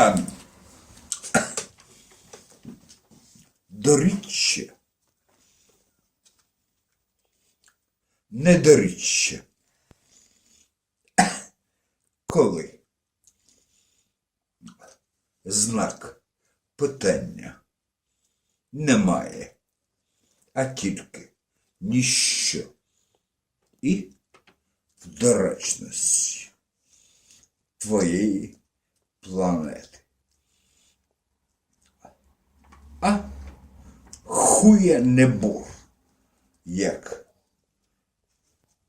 камінь. Доріччя. Недоріччя. Коли знак питання немає, а тільки ніщо і в доречності твоєї планети. А хуя не як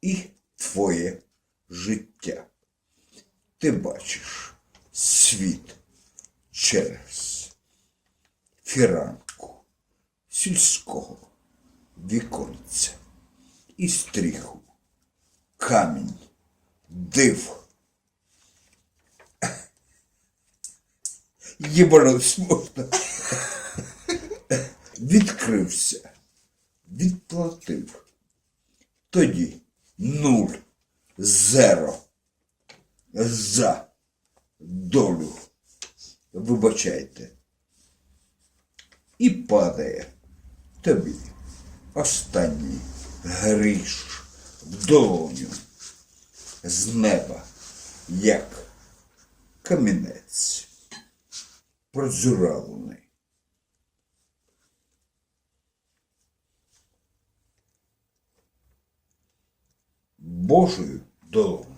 і твоє життя. Ти бачиш світ через фіранку сільського віконця і стріху, камінь, див. Єбанусь можна. Відкрився, відплатив. Тоді нуль, зеро за долю. Вибачайте. І падає тобі останній гріш в долоню з неба, як камінець прозюралений. Божою долоною.